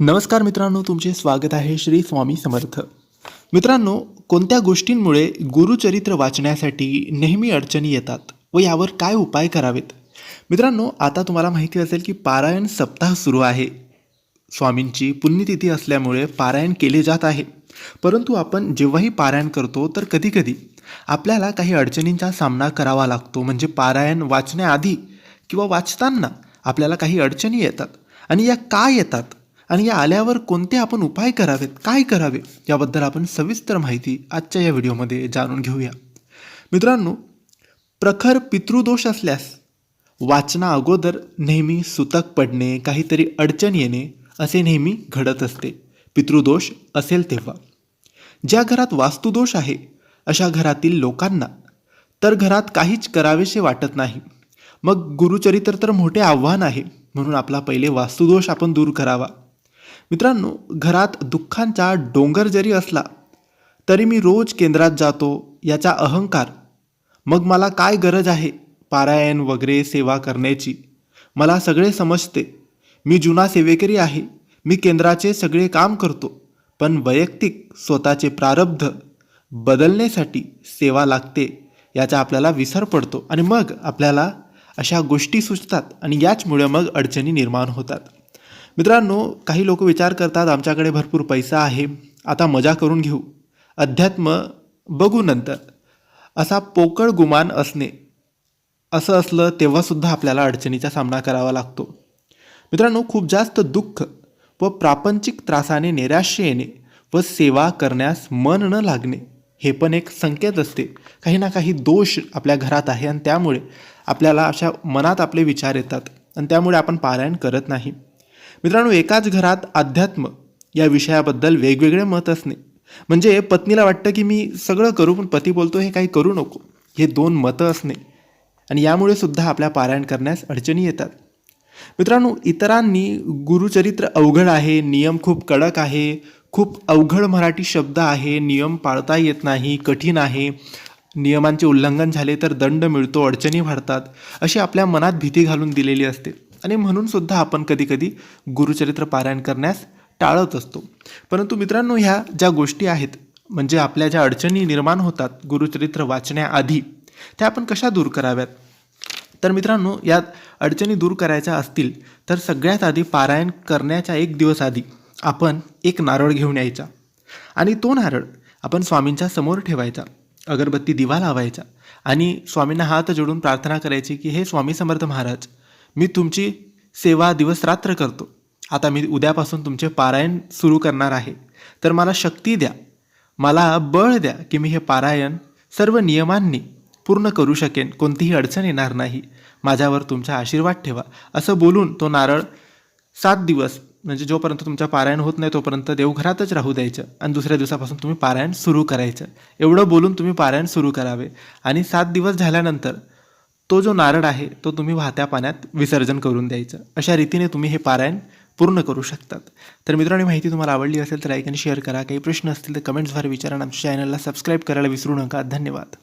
नमस्कार मित्रांनो तुमचे स्वागत आहे श्री स्वामी समर्थ. मित्रांनो कोणत्या गोष्टींमुळे गुरुचरित्र वाचण्यासाठी नेहमी अडचणी येतात व यावर काय उपाय करावेत? मित्रांनो आता तुम्हाला माहिती असेल की पारायण सप्ताह सुरू आहे. स्वामींची पुण्यतिथी असल्यामुळे पारायण केले जात आहे. परंतु आपण जेव्हाही पारायण करतो तर कधीकधी आपल्याला काही अडचणींचा सामना करावा लागतो म्हणजे पारायण वाचण्याआधी किंवा वाचताना आपल्याला काही अडचणी येतात आणि या का येतात? आणि या आल्यावर कोणते आपण उपाय करावेत काय करावे याबद्दल आपण सविस्तर माहिती आजच्या या व्हिडिओमध्ये जाणून घेऊया. मित्रांनो प्रखर पितृदोष असल्यास वाचना अगोदर नेहमी सुतक पडणे काहीतरी अडचण येणे असे नेहमी घडत असते. पितृदोष असेल तेव्हा. ज्या घरात वास्तुदोष आहे अशा घरातील लोकांना तर घरात काहीच करावेसे वाटत नाही. मग गुरुचरित्र तर मोठे आव्हान आहे म्हणून आपला पहिले वास्तुदोष आपण दूर करावा. मित्रांनो घरात दुःखांचा डोंगर जरी असला तरी मी रोज केंद्रात जातो याचा अहंकार. मग मला काय गरज आहे पारायण वगैरे सेवा करण्याची? मला सगळे समजते. मी जुना सेवेकरी आहे. मी केंद्राचे सगळे काम करतो. पण वैयक्तिक स्वतःचे प्रारब्ध बदलण्यासाठी सेवा लागते याचा आपल्याला विसर पडतो. आणि मग आपल्याला अशा गोष्टी सुचतात आणि याचमुळे मग अडचणी निर्माण होतात. मित्रांनो काही लोक विचार करतात आमच्याकडे भरपूर पैसा आहे आता मजा करून घेऊ. अध्यात्म बघू नंतर. असा पोकळ गुमान असणे असं असलं तेव्हासुद्धा आपल्याला अडचणीचा सामना करावा लागतो. मित्रांनो खूप जास्त दुःख व प्रापंचिक त्रासाने नैराश्य येणे व सेवा करण्यास मन न लागणे हे पण एक संकेत असते. काही ना काही दोष आपल्या घरात आहे आणि त्यामुळे आपल्याला अशा मनात आपले विचार येतात आणि त्यामुळे आपण पारायण करत नाही. मित्रांनो एकाच घरात अध्यात्म या विषयाबद्दल वेगवेगळे मत असणे म्हणजे पत्नीला वाटतं की मी सगळं करू पण पती बोलतो हे काही करू नको. हे दोन मतं असणे आणि यामुळे सुद्धा आपल्या पारायण करण्यास अडचणी येतात. मित्रांनो इतरांनी गुरुचरित्र अवघड आहे नियम खूप कडक आहे खूप अवघड मराठी शब्द आहे नियम पाळता येत नाही कठीण आहे नियमांचे उल्लंघन झाले तर दंड मिळतो अडचणी वाढतात अशी आपल्या मनात भीती घालून दिलेली असते. आणि म्हणून सुद्धा आपण कधीकधी गुरुचरित्र पारायण करण्यास टाळत असतो. परंतु मित्रांनो ह्या ज्या गोष्टी आहेत म्हणजे आपल्या ज्या अडचणी निर्माण होतात गुरुचरित्र वाचण्याआधी त्या आपण कशा दूर कराव्यात? तर मित्रांनो यात अडचणी दूर करायच्या असतील तर सगळ्यात आधी पारायण करण्याच्या एक दिवस आधी आपण एक नारळ घेऊन यायचा. आणि तो नारळ आपण स्वामींच्या समोर ठेवायचा अगरबत्ती दिवा लावायचा आणि स्वामींना हात जोडून प्रार्थना करायची की हे स्वामी समर्थ महाराज मी तुमची सेवा दिवस रात्र करतो. आता मी उद्यापासून तुमचे पारायण सुरू करणार आहे. तर मला शक्ती द्या. मला बळ द्या की मी हे पारायण सर्व नियमांनी पूर्ण करू शकेन. कोणतीही अडचण येणार नाही. माझ्यावर तुमचा आशीर्वाद ठेवा. असं बोलून तो नारळ सात दिवस म्हणजे जोपर्यंत तुमच्या पारायण होत नाही तोपर्यंत देवघरातच राहू द्यायचं आणि दुसऱ्या दिवसापासून तुम्ही पारायण सुरू करायचं. एवढं बोलून तुम्ही पारायण सुरू करावे. आणि सात दिवस झाल्यानंतर तो जो नारळ आहे तो तुम्ही वाहत्या पाण्यात विसर्जन करून द्यायचं. अशा रीतीने तुम्ही हे पारायण पूर्ण करू शकतात. तर मित्रांनो माहिती तुम्हाला आवडली असेल तर लाईक आणि शेअर करा. काही प्रश्न असतील तर कमेंट्सद्वारे विचारा आणि आमच्या चॅनलला सबस्क्राईब करायला विसरू नका. धन्यवाद.